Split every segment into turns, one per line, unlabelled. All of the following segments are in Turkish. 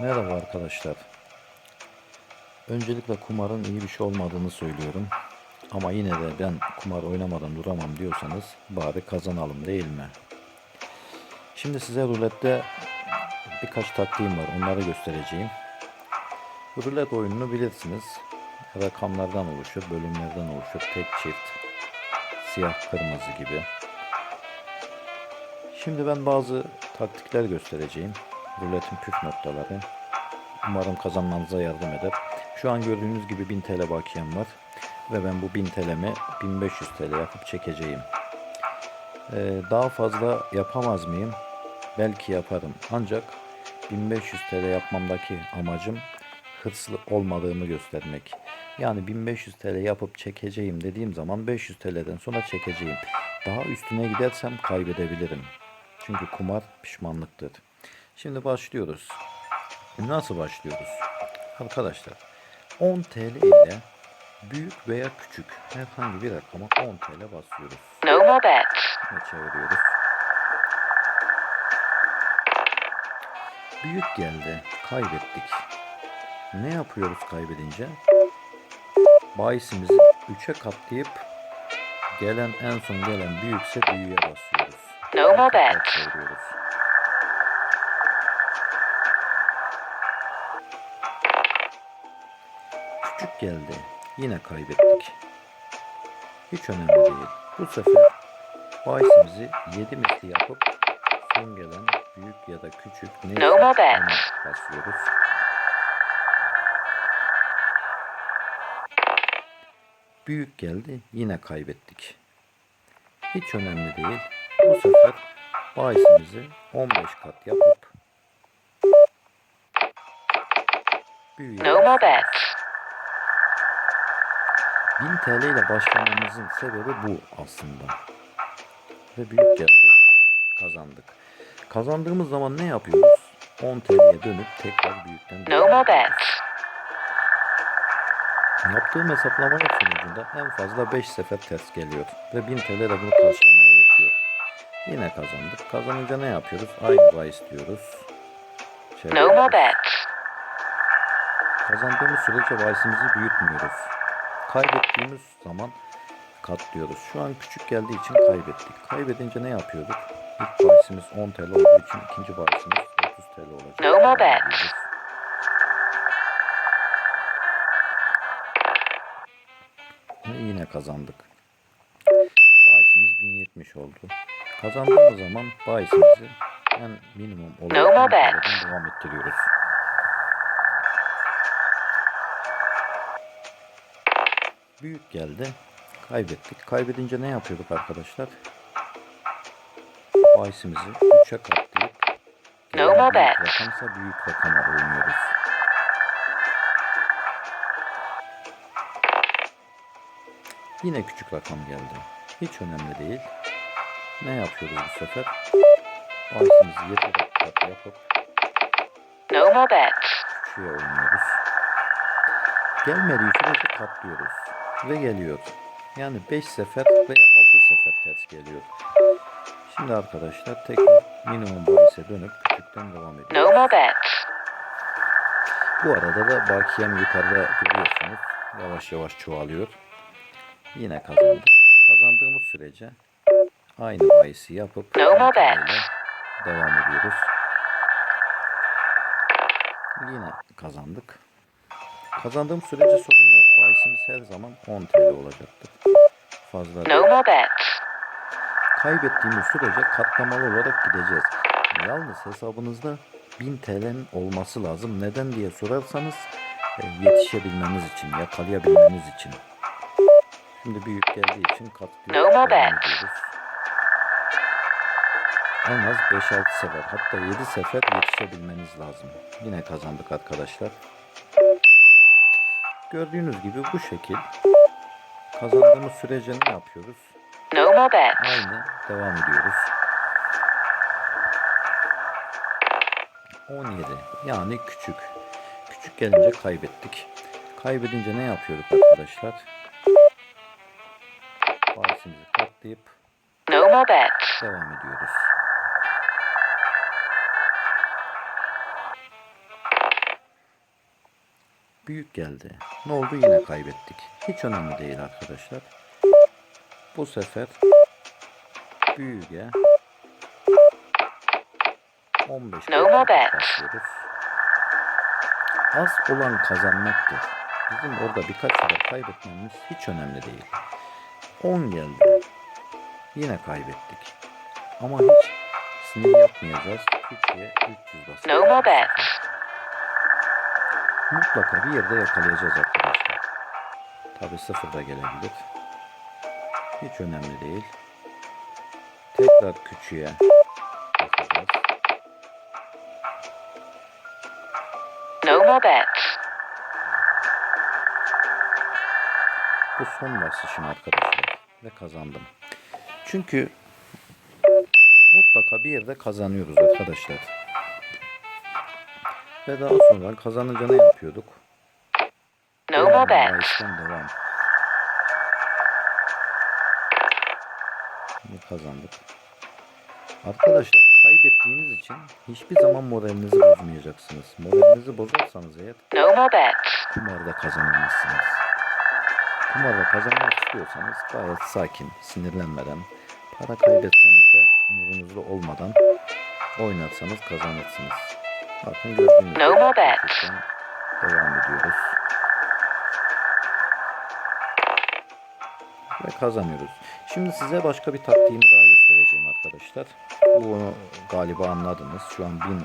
Merhaba arkadaşlar. Öncelikle kumarın iyi bir şey olmadığını söylüyorum. Ama yine de ben kumar oynamadan duramam diyorsanız bari kazanalım değil mi? Şimdi size rulette birkaç taktiğim var. Onları göstereceğim. Rulet oyununu bilirsiniz. Rakamlardan oluşur, bölümlerden oluşur. Tek çift, siyah kırmızı gibi. Şimdi ben bazı taktikler göstereceğim. Ruletin püf noktaları. Umarım kazanmanıza yardım eder. Şu an gördüğünüz gibi 1000 TL bakiyem var. Ve ben bu 1000 TL'mi 1500 TL yapıp çekeceğim. Ee, daha fazla yapamaz mıyım? Belki yaparım. Ancak 1500 TL yapmamdaki amacım hırslı olmadığımı göstermek. Yani 1500 TL yapıp çekeceğim dediğim zaman 500 TL'den sonra çekeceğim. Daha üstüne gidersem kaybedebilirim. Çünkü kumar pişmanlıktır. Şimdi başlıyoruz. Nasıl başlıyoruz? Arkadaşlar 10 TL ile büyük veya küçük herhangi bir rakama 10 TL basıyoruz.
No more bets.
Ve çeviriyoruz. Büyük geldi. Kaybettik. Ne yapıyoruz kaybedince? Bahisimizi 3'e katlayıp gelen en son gelen büyükse büyüğe basıyoruz.
No more bets.
çeviriyoruz. Geldi. Yine kaybettik. Hiç önemli değil. Bu sefer bahisimizi 7 misli yapıp son gelen büyük ya da küçük neyse
No
ona basıyoruz. Büyük geldi. Yine kaybettik. Hiç önemli değil. Bu sefer bahisimizi 15 kat yapıp büyüğe
No more bets.
1000 TL ile başlamamızın sebebi bu aslında. Ve büyük geldi. Kazandık. Kazandığımız zaman ne yapıyoruz? 10 TL'ye dönüp tekrar büyükten
No more bets.
Yaptığım hesaplamalar sonucunda en fazla 5 sefer ters geliyor. Ve 1000 TL de bunu karşılamaya yetiyor. Yine kazandık. Kazanınca ne yapıyoruz? Aynı bahis diyoruz.
No
Çeviriyoruz.
more bets.
Kazandığımız sürece bahisimizi büyütmüyoruz. Kaybettiğimiz zaman katlıyoruz. Şu an küçük geldiği için kaybettik. Kaybedince ne yapıyorduk? İlk bahisimiz 10 TL olduğu için ikinci bahisimiz 30 TL olacak.
No more bets.
Ve yine kazandık. Bahisimiz 1070 oldu. Kazandığımız zaman bahisimizi en minimum
No
olarak
more
10
bets.
TL'den devam ettiriyoruz. Büyük geldi. Kaybettik. Kaybedince ne yapıyorduk arkadaşlar? Bahisimizi 3'e katlayıp
No
büyük rakamsa büyük rakama oynuyoruz. Yine küçük rakam geldi. Hiç önemli değil. Ne yapıyoruz bu sefer? Bahisimizi 7 kat yapıp
No more bets.
küçüğe oynuyoruz. Gelmediği sürece katlıyoruz. Ve geliyor. Yani 5 sefer veya 6 sefer ters geliyor. Şimdi arkadaşlar tekrar minimum bahise dönüp küçükten devam ediyoruz.
No more bets.
Bu arada da bakiyem yukarıda görüyorsunuz. Yavaş yavaş çoğalıyor. Yine kazandık. Kazandığımız sürece aynı bahisi yapıp
No more
kontrolle
bets.
devam ediyoruz. Yine kazandık. Kazandığım sürece sorun Bahisimiz her zaman 10 TL olacaktır. Fazla değil.
No more bets.
Kaybettiğimiz sürece katlamalı olarak gideceğiz. Yalnız hesabınızda 1000 TL'nin olması lazım. Neden diye sorarsanız e, yetişebilmeniz için, yakalayabilmeniz için. Şimdi büyük geldiği için katlıyoruz.
No more bets.
En az 5-6 sefer hatta 7 sefer yetişebilmeniz lazım. Yine kazandık arkadaşlar. Gördüğünüz gibi bu şekil kazandığımız sürece ne yapıyoruz?
No more bets.
Aynı devam ediyoruz. 17 yani küçük. Küçük gelince kaybettik. Kaybedince ne yapıyorduk arkadaşlar? Bahisimizi katlayıp
No more bets.
devam ediyoruz. Büyük geldi. Ne oldu? Yine kaybettik. Hiç önemli değil arkadaşlar. Bu sefer büyüğe 15
No more bets.
başlıyoruz. Az olan kazanmaktır. Bizim orada birkaç sefer kaybetmemiz hiç önemli değil. 10 geldi. Yine kaybettik. Ama hiç sinir yapmayacağız. Küçüğe 300 basacağız.
No more bets.
Mutlaka bir yerde yakalayacağız arkadaşlar. Tabi sıfır da gelebilir. Hiç önemli değil. Tekrar küçüğe bakacağız.
No more bets.
Bu son basışım arkadaşlar. Ve kazandım. Çünkü mutlaka bir yerde kazanıyoruz arkadaşlar. Ve daha sonra kazanınca ne yapıyorduk?
No more bets.
Bayis'ten devam. Şimdi kazandık. Arkadaşlar kaybettiğiniz için hiçbir zaman moralinizi bozmayacaksınız. Moralinizi bozarsanız eğer
No more bets.
kumarda kazanamazsınız. Kumarda kazanmak istiyorsanız gayet sakin, sinirlenmeden, para kaybetseniz de umurunuzda olmadan oynarsanız kazanırsınız. Bakın gördüğünüz
No more bets.
devam ediyoruz. Ve kazanıyoruz. Şimdi size başka bir taktiğimi daha göstereceğim arkadaşlar. Bunu galiba anladınız. Şu an 1000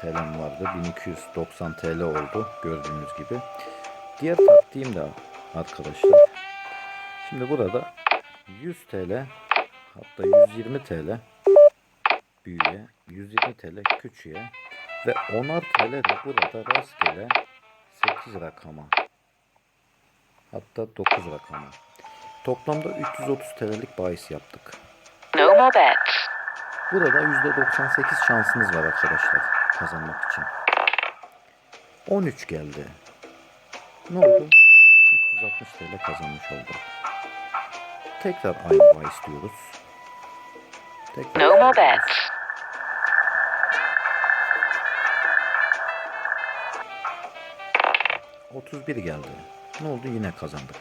TL'm vardı. 1290 TL oldu gördüğünüz gibi. Diğer taktiğim de arkadaşlar. Şimdi burada 100 TL hatta 120 TL büyüğe 120 TL küçüğe ve 10'ar TL de burada rastgele 8 rakama hatta 9 rakama toplamda 330 TL'lik bahis yaptık.
No more bets.
Burada %98 şansınız var arkadaşlar kazanmak için. 13 geldi. Ne oldu? 360 TL kazanmış oldum. Tekrar aynı bahis diyoruz. Tekrar
No more bets.
31 geldi. Ne oldu? Yine kazandık.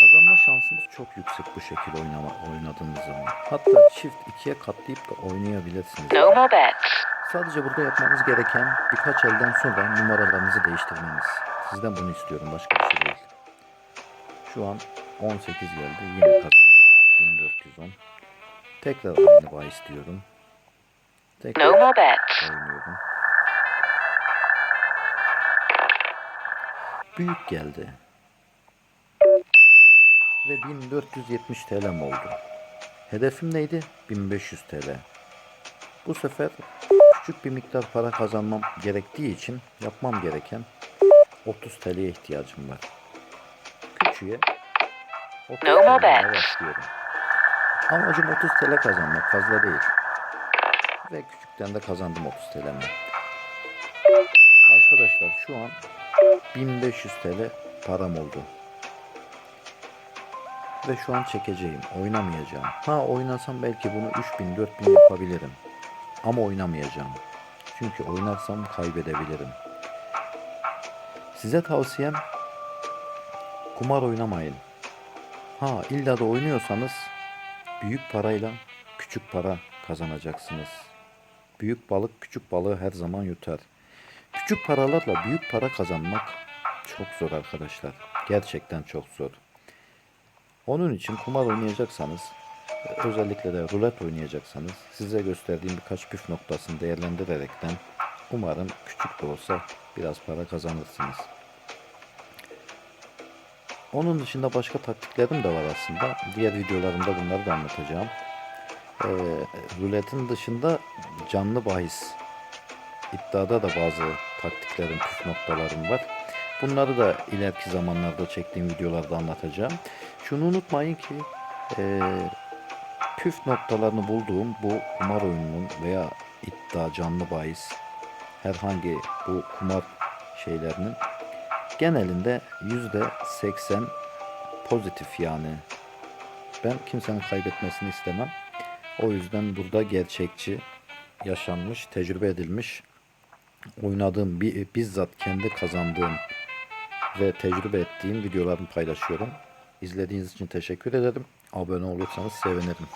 Kazanma şansınız çok yüksek bu şekilde oynama, oynadığınız zaman. Hatta çift ikiye katlayıp da oynayabilirsiniz.
No more bets.
Sadece burada yapmanız gereken birkaç elden sonra numaralarınızı değiştirmeniz. Sizden bunu istiyorum. Başka bir şey değil. Şu an 18 geldi. Yine kazandık. 1410. Tekrar aynı bahis diyorum. Tekrar
No more
oynuyorum. Büyük geldi. Ve 1470 TL'm oldu. Hedefim neydi? 1500 TL. Bu sefer küçük bir miktar para kazanmam gerektiği için yapmam gereken 30 TL'ye ihtiyacım var. Küçüğe 30
No more
TL'ye başlıyorum. Amacım 30 TL kazanmak fazla değil. Ve küçükten de kazandım 30 TL'mi. Arkadaşlar şu an 1500 TL param oldu. Ve şu an çekeceğim. Oynamayacağım. Ha oynasam belki bunu 3000 4000 yapabilirim. Ama oynamayacağım. Çünkü oynarsam kaybedebilirim. Size tavsiyem kumar oynamayın. Ha illa da oynuyorsanız büyük parayla küçük para kazanacaksınız. Büyük balık küçük balığı her zaman yutar. Küçük paralarla büyük para kazanmak çok zor arkadaşlar. Gerçekten çok zor. Onun için kumar oynayacaksanız özellikle de rulet oynayacaksanız size gösterdiğim birkaç püf noktasını değerlendirerekten umarım küçük de olsa biraz para kazanırsınız. Onun dışında başka taktiklerim de var aslında. Diğer videolarımda bunları da anlatacağım. Ee, ruletin dışında canlı bahis iddiada da bazı taktiklerim, püf noktalarım var. Bunları da ileriki zamanlarda çektiğim videolarda anlatacağım. Şunu unutmayın ki e, püf noktalarını bulduğum bu kumar oyununun veya iddia, canlı bahis herhangi bu kumar şeylerinin genelinde yüzde seksen pozitif yani. Ben kimsenin kaybetmesini istemem. O yüzden burada gerçekçi, yaşanmış, tecrübe edilmiş, oynadığım, bi- bizzat kendi kazandığım ve tecrübe ettiğim videolarımı paylaşıyorum. İzlediğiniz için teşekkür ederim. Abone olursanız sevinirim.